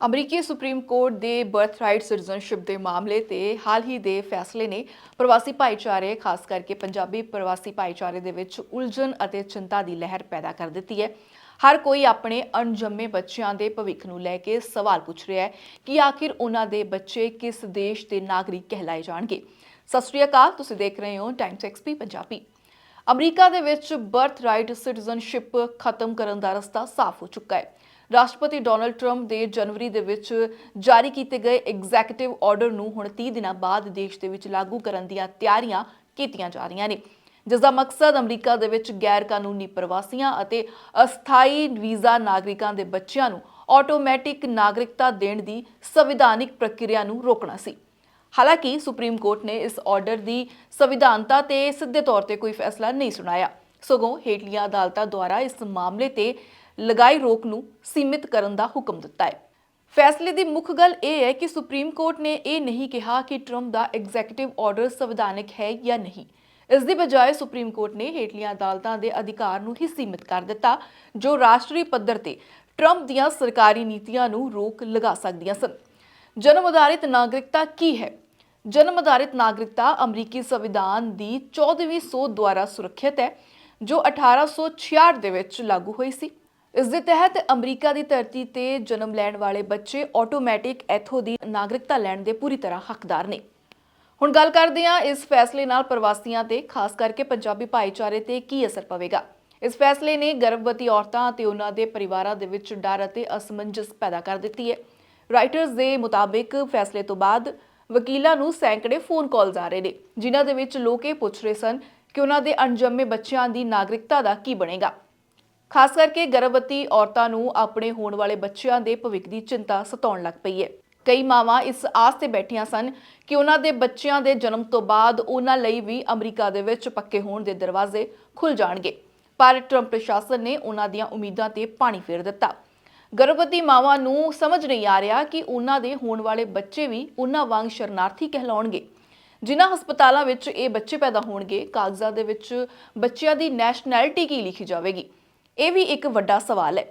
ਅਮਰੀਕੀ supreme court ਦੇ ਬਰਥਰਾਈਟ citizenship ਦੇ ਮਾਮਲੇ ਤੇ ਹਾਲ ਹੀ ਦੇ ਫੈਸਲੇ ਨੇ ਪ੍ਰਵਾਸੀ ਭਾਈਚਾਰੇ, ਖਾਸ ਕਰਕੇ ਪੰਜਾਬੀ ਪ੍ਰਵਾਸੀ ਭਾਈਚਾਰੇ ਦੇ ਵਿੱਚ ਉਲਝਣ ਅਤੇ ਚਿੰਤਾ ਦੀ ਲਹਿਰ ਪੈਦਾ ਕਰ ਦਿੱਤੀ ਹੈ। ਹਰ ਕੋਈ ਆਪਣੇ ਅਣਜੰਮੇ ਬੱਚਿਆਂ ਦੇ ਭਵਿੱਖ ਨੂੰ ਲੈ ਕੇ ਸਵਾਲ ਪੁੱਛ ਰਿਹਾ ਹੈ ਕਿ ਆਖਿਰ ਉਹਨਾਂ ਦੇ ਬੱਚੇ ਕਿਸ ਦੇਸ਼ ਦੇ ਨਾਗਰਿਕ ਕਹਿਲਾਏ ਜਾਣਗੇ। ਸਤਿ ਸ਼੍ਰੀ ਅਕਾਲ, ਤੁਸੀਂ ਦੇਖ ਰਹੇ ਹੋ ਟਾਈਮਸ ਐਕਸਪੀ ਪੰਜਾਬੀ। ਅਮਰੀਕਾ ਦੇ ਵਿੱਚ ਬਰਥ ਰਾਈਟ ਸਿਟੀਜ਼ਨਸ਼ਿਪ ਖਤਮ ਕਰਨ ਦਾ ਰਸਤਾ ਸਾਫ਼ ਹੋ ਚੁੱਕਾ ਹੈ। ਰਾਸ਼ਟਰਪਤੀ ਡੋਨਲਡ ਟਰੰਪ ਦੇ ਜਨਵਰੀ ਦੇ ਵਿੱਚ ਜਾਰੀ ਕੀਤੇ ਗਏ ਐਗਜ਼ੈਕਟਿਵ ਆਰਡਰ ਨੂੰ ਹੁਣ 30 ਦਿਨਾਂ ਬਾਅਦ ਦੇਸ਼ ਦੇ ਵਿੱਚ ਲਾਗੂ ਕਰਨ ਦੀਆਂ ਤਿਆਰੀਆਂ ਕੀਤੀਆਂ ਜਾ ਰਹੀਆਂ ਨੇ, ਜਿਸ ਦਾ ਮਕਸਦ ਅਮਰੀਕਾ ਦੇ ਵਿੱਚ ਗੈਰ ਕਾਨੂੰਨੀ ਪ੍ਰਵਾਸੀਆਂ ਅਤੇ ਅਸਥਾਈ ਵੀਜ਼ਾ ਨਾਗਰਿਕਾਂ ਦੇ ਬੱਚਿਆਂ ਨੂੰ ਆਟੋਮੈਟਿਕ ਨਾਗਰਿਕਤਾ ਦੇਣ ਦੀ ਸੰਵਿਧਾਨਿਕ ਪ੍ਰਕਿਰਿਆ ਨੂੰ ਰੋਕਣਾ ਸੀ। ਹਾਲਾਂਕਿ ਸੁਪਰੀਮ ਕੋਰਟ ਨੇ ਇਸ ਆਰਡਰ ਦੀ ਸੰਵਿਧਾਨਤਾ ਤੇ ਸਿੱਧੇ ਤੌਰ ਤੇ ਕੋਈ ਫੈਸਲਾ ਨਹੀਂ ਸੁਣਾਇਆ। ਸਗੋਂ ਹੇਠਲੀਆਂ ਅਦਾਲਤਾਂ ਦੁਆਰਾ ਇਸ ਮਾਮਲੇ ਤੇ ਲਗਾਈ ਰੋਕ ਨੂੰ ਸੀਮਿਤ ਕਰਨ ਦਾ ਹੁਕਮ ਦਿੱਤਾ ਹੈ। ਫੈਸਲੇ ਦੀ ਮੁੱਖ ਗੱਲ ਇਹ ਹੈ ਕਿ ਸੁਪਰੀਮ ਕੋਰਟ ਨੇ ਇਹ ਨਹੀਂ ਕਿਹਾ ਕਿ ਟਰੰਪ ਦਾ ਐਗਜ਼ੈਕਟਿਵ ਆਰਡਰ ਸੰਵਿਧਾਨਕ ਹੈ ਜਾਂ ਨਹੀਂ। ਇਸ ਦੀ ਬਜਾਏ ਸੁਪਰੀਮ ਕੋਰਟ ਨੇ ਹੇਠਲੀਆਂ ਅਦਾਲਤਾਂ ਦੇ ਅਧਿਕਾਰ ਨੂੰ ਹੀ ਸੀਮਿਤ ਕਰ ਦਿੱਤਾ, ਜੋ ਰਾਸ਼ਟਰੀ ਪੱਧਰ ਤੇ ਟਰੰਪ ਦੀਆਂ ਸਰਕਾਰੀ ਨੀਤੀਆਂ ਨੂੰ ਰੋਕ ਲਗਾ ਸਕਦੀਆਂ ਸਨ। ਜਨਮ ਆਧਾਰਿਤ ਨਾਗਰਿਕਤਾ ਕੀ ਹੈ? ਜਨਮ ਆਧਾਰਿਤ ਨਾਗਰਿਕਤਾ ਅਮਰੀਕੀ ਸੰਵਿਧਾਨ ਦੀ 14ਵੀਂ ਸੋਧ ਦੁਆਰਾ ਸੁਰੱਖਿਅਤ ਹੈ, ਜੋ 1866 ਦੇ ਵਿੱਚ ਲਾਗੂ ਹੋਈ ਸੀ। ਇਸ ਦੇ ਤਹਿਤ ਅਮਰੀਕਾ ਦੀ ਧਰਤੀ ਤੇ ਜਨਮ ਲੈਣ ਵਾਲੇ ਬੱਚੇ ਆਟੋਮੈਟਿਕ ਇੱਥੋਂ ਦੀ ਨਾਗਰਿਕਤਾ ਲੈਣ ਦੇ ਪੂਰੀ ਤਰ੍ਹਾਂ ਹੱਕਦਾਰ ਨੇ। ਹੁਣ ਗੱਲ ਕਰਦੇ ਹਾਂ ਇਸ ਫੈਸਲੇ ਨਾਲ ਪ੍ਰਵਾਸੀਆਂ ਤੇ, ਖਾਸ ਕਰਕੇ ਪੰਜਾਬੀ ਭਾਈਚਾਰੇ ਤੇ ਕੀ ਅਸਰ ਪਵੇਗਾ। ਇਸ ਫੈਸਲੇ ਨੇ ਗਰਭਵਤੀ ਔਰਤਾਂ ਅਤੇ ਉਹਨਾਂ ਦੇ ਪਰਿਵਾਰਾਂ ਦੇ ਵਿੱਚ ਡਰ ਅਤੇ ਅਸਮੰਜਸ ਪੈਦਾ ਕਰ ਦਿੱਤੀ ਹੈ। ਰਾਈਟਰਸ ਦੇ ਮੁਤਾਬਿਕ ਫੈਸਲੇ ਤੋਂ ਬਾਅਦ ਵਕੀਲਾਂ ਨੂੰ ਸੈਂਕੜੇ ਫੋਨ ਕਾਲਸ ਆ ਰਹੇ ਨੇ, ਜਿਨ੍ਹਾਂ ਦੇ ਵਿੱਚ ਲੋਕ ਇਹ ਪੁੱਛ ਰਹੇ ਸਨ ਕਿ ਉਹਨਾਂ ਦੇ ਅਣਜੰਮੇ ਬੱਚਿਆਂ ਦੀ ਨਾਗਰਿਕਤਾ ਦਾ ਕੀ ਬਣੇਗਾ। ਖਾਸ ਕਰਕੇ ਗਰਭਵਤੀ ਔਰਤਾਂ ਨੂੰ ਆਪਣੇ ਹੋਣ ਵਾਲੇ ਬੱਚਿਆਂ ਦੇ ਭਵਿੱਖ ਦੀ ਚਿੰਤਾ ਸਤਾਉਣ ਲੱਗ ਪਈ ਹੈ। ਕਈ ਮਾਵਾਂ ਇਸ ਆਸ ਤੇ ਬੈਠੀਆਂ ਸਨ ਕਿ ਉਹਨਾਂ ਦੇ ਬੱਚਿਆਂ ਦੇ ਜਨਮ ਤੋਂ ਬਾਅਦ ਉਹਨਾਂ ਲਈ ਵੀ ਅਮਰੀਕਾ ਦੇ ਵਿੱਚ ਪੱਕੇ ਹੋਣ ਦੇ ਦਰਵਾਜ਼ੇ ਖੁੱਲ ਜਾਣਗੇ। ਪਰ ਟਰੰਪ ਪ੍ਰਸ਼ਾਸਨ ਨੇ ਉਹਨਾਂ ਦੀਆਂ ਉਮੀਦਾਂ ਤੇ ਪਾਣੀ ਫੇਰ ਦਿੱਤਾ। ਗਰਭਵਤੀ ਮਾਵਾਂ ਨੂੰ ਸਮਝ ਨਹੀਂ ਆ ਰਿਹਾ ਕਿ ਉਹਨਾਂ ਦੇ ਹੋਣ ਵਾਲੇ ਬੱਚੇ ਵੀ ਉਹਨਾਂ ਵਾਂਗ ਸ਼ਰਨਾਰਥੀ ਕਹਿਲਾਉਣਗੇ। ਜਿਨ੍ਹਾਂ ਹਸਪਤਾਲਾਂ ਵਿੱਚ ਇਹ ਬੱਚੇ ਪੈਦਾ ਹੋਣਗੇ, ਕਾਗਜ਼ਾਂ ਦੇ ਵਿੱਚ ਬੱਚਿਆਂ ਦੀ ਨੈਸ਼ਨੈਲਿਟੀ ਕੀ ਲਿਖੀ ਜਾਵੇਗੀ? ਇਹ ਵੀ ਇੱਕ ਵੱਡਾ ਸਵਾਲ ਹੈ।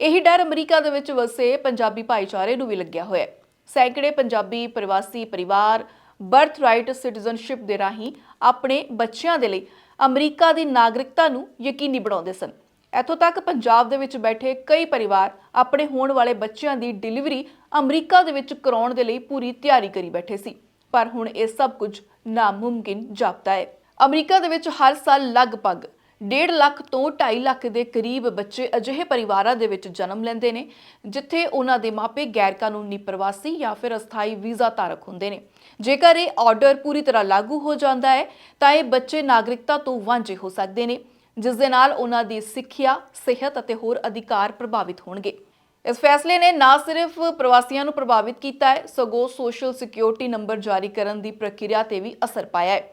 ਇਹੀ ਡਰ ਅਮਰੀਕਾ ਦੇ ਵਿੱਚ ਵਸੇ ਪੰਜਾਬੀ ਭਾਈਚਾਰੇ ਨੂੰ ਵੀ ਲੱਗਿਆ ਹੋਇਆ ਹੈ। ਸੈਂਕੜੇ ਪੰਜਾਬੀ ਪ੍ਰਵਾਸੀ ਪਰਿਵਾਰ ਬਰਥ ਰਾਈਟ ਸਿਟੀਜ਼ਨਸ਼ਿਪ ਦੇ ਰਾਹੀਂ ਆਪਣੇ ਬੱਚਿਆਂ ਦੇ ਲਈ ਅਮਰੀਕਾ ਦੀ ਨਾਗਰਿਕਤਾ ਨੂੰ ਯਕੀਨੀ ਬਣਾਉਂਦੇ ਸਨ। ਇੱਥੋਂ ਤੱਕ ਪੰਜਾਬ ਦੇ ਵਿੱਚ ਬੈਠੇ ਕਈ ਪਰਿਵਾਰ ਆਪਣੇ ਹੋਣ ਵਾਲੇ ਬੱਚਿਆਂ ਦੀ ਡਿਲੀਵਰੀ ਅਮਰੀਕਾ ਦੇ ਵਿੱਚ ਕਰਾਉਣ ਦੇ ਲਈ ਪੂਰੀ ਤਿਆਰੀ ਕਰੀ ਬੈਠੇ ਸੀ। ਪਰ ਹੁਣ ਇਹ ਸਭ ਕੁਝ ਨਾਮੁਮਕਿਨ ਜਾਪਦਾ ਹੈ। ਅਮਰੀਕਾ ਦੇ ਵਿੱਚ ਹਰ ਸਾਲ ਲਗਭਗ 1.5 ਲੱਖ ਤੋਂ 2.5 ਲੱਖ ਦੇ ਕਰੀਬ ਬੱਚੇ ਅਜਿਹੇ ਪਰਿਵਾਰਾਂ ਦੇ ਵਿੱਚ ਜਨਮ ਲੈਂਦੇ ਨੇ, ਜਿੱਥੇ ਉਹਨਾਂ ਦੇ ਮਾਪੇ ਗੈਰ ਕਾਨੂੰਨੀ ਪ੍ਰਵਾਸੀ ਜਾਂ ਫਿਰ ਅਸਥਾਈ ਵੀਜ਼ਾ ਧਾਰਕ ਹੁੰਦੇ ਨੇ। ਜੇਕਰ ਇਹ ਆਰਡਰ ਪੂਰੀ ਤਰ੍ਹਾਂ ਲਾਗੂ ਹੋ ਜਾਂਦਾ ਹੈ, ਤਾਂ ਇਹ ਬੱਚੇ ਨਾਗਰਿਕਤਾ ਤੋਂ ਵਾਂਝੇ ਹੋ ਸਕਦੇ ਨੇ, ਜਿਸ ਦੇ ਨਾਲ ਉਹਨਾਂ ਦੀ ਸਿੱਖਿਆ, ਸਿਹਤ ਅਤੇ ਹੋਰ ਅਧਿਕਾਰ ਪ੍ਰਭਾਵਿਤ ਹੋਣਗੇ। ਇਸ ਫੈਸਲੇ ਨੇ ਨਾ ਸਿਰਫ ਪ੍ਰਵਾਸੀਆਂ ਨੂੰ ਪ੍ਰਭਾਵਿਤ ਕੀਤਾ ਹੈ, ਸਗੋਂ ਸੋਸ਼ਲ ਸਿਕਿਉਰਿਟੀ ਨੰਬਰ ਜਾਰੀ ਕਰਨ ਦੀ ਪ੍ਰਕਿਰਿਆ ਤੇ ਵੀ ਅਸਰ ਪਾਇਆ ਹੈ।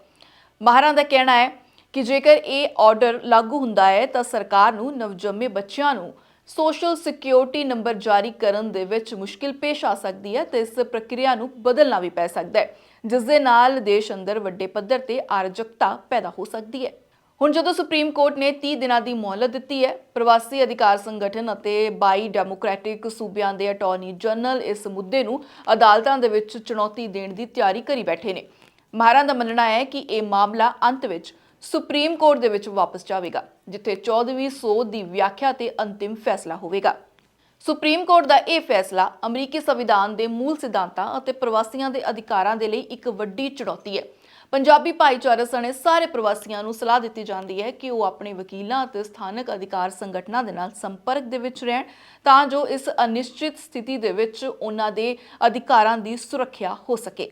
ਮਾਹਰਾਂ ਦਾ ਕਹਿਣਾ ਹੈ ਕਿ ਜੇਕਰ ਇਹ ਆਰਡਰ ਲਾਗੂ ਹੁੰਦਾ ਹੈ, ਤਾਂ ਸਰਕਾਰ ਨੂੰ ਨਵਜੰਮੇ ਬੱਚਿਆਂ ਨੂੰ ਸੋਸ਼ਲ ਸਿਕਿਉਰਿਟੀ ਨੰਬਰ ਜਾਰੀ ਕਰਨ ਦੇ ਵਿੱਚ ਮੁਸ਼ਕਿਲ ਪੇਸ਼ ਆ ਸਕਦੀ ਹੈ ਤੇ ਇਸ ਪ੍ਰਕਿਰਿਆ ਨੂੰ ਬਦਲਣਾ ਵੀ ਪੈ ਸਕਦਾ ਹੈ, ਜਿਸ ਦੇ ਨਾਲ ਦੇਸ਼ ਅੰਦਰ ਵੱਡੇ ਪੱਧਰ ਤੇ ਆਰਜਕਤਾ ਪੈਦਾ ਹੋ ਸਕਦੀ ਹੈ। ਹੁਣ ਜਦੋਂ ਸੁਪਰੀਮ ਕੋਰਟ ਨੇ 30 ਦਿਨਾਂ ਦੀ ਮੌਲਤ ਦਿੱਤੀ ਹੈ, ਪ੍ਰਵਾਸੀ ਅਧਿਕਾਰ ਸੰਗਠਨ ਅਤੇ 22 ਡੈਮੋਕ੍ਰੈਟਿਕ ਸੂਬਿਆਂ ਦੇ ਅਟਾਰਨੀ ਜਨਰਲ ਇਸ ਮੁੱਦੇ ਨੂੰ ਅਦਾਲਤਾਂ ਦੇ ਵਿੱਚ ਚੁਣੌਤੀ ਦੇਣ ਦੀ ਤਿਆਰੀ ਕਰੀ ਬੈਠੇ ਨੇ। ਮਾਹਰਾਂ ਦਾ ਮੰਨਣਾ ਹੈ ਕਿ ਇਹ ਮਾਮਲਾ ਅੰਤ ਵਿੱਚ ਸੁਪਰੀਮ ਕੋਰਟ ਦੇ ਵਿੱਚ ਵਾਪਸ ਜਾਵੇਗਾ, ਜਿੱਥੇ 14ਵੀਂ ਸੋਧ ਦੀ ਵਿਆਖਿਆ ਤੇ ਅੰਤਿਮ ਫੈਸਲਾ ਹੋਵੇਗਾ। ਸੁਪਰੀਮ ਕੋਰਟ ਦਾ ਇਹ ਫੈਸਲਾ ਅਮਰੀਕੀ ਸੰਵਿਧਾਨ ਦੇ ਮੂਲ ਸਿਧਾਂਤਾਂ ਅਤੇ ਪ੍ਰਵਾਸੀਆਂ ਦੇ ਅਧਿਕਾਰਾਂ ਦੇ ਲਈ ਇੱਕ ਵੱਡੀ ਚੁਣੌਤੀ ਹੈ। ਪੰਜਾਬੀ ਭਾਈਚਾਰੇ ਸਣੇ ਸਾਰੇ ਪ੍ਰਵਾਸੀਆਂ ਨੂੰ ਸਲਾਹ ਦਿੱਤੀ ਜਾਂਦੀ ਹੈ ਕਿ ਉਹ ਆਪਣੇ ਵਕੀਲਾਂ ਅਤੇ ਸਥਾਨਕ ਅਧਿਕਾਰ ਸੰਗਠਨਾਂ ਦੇ ਨਾਲ ਸੰਪਰਕ ਦੇ ਵਿੱਚ ਰਹਿਣ, ਤਾਂ ਜੋ ਇਸ ਅਨਿਸ਼ਚਿਤ ਸਥਿਤੀ ਦੇ ਵਿੱਚ ਉਹਨਾਂ ਦੇ ਅਧਿਕਾਰਾਂ ਦੀ ਸੁਰੱਖਿਆ ਹੋ ਸਕੇ।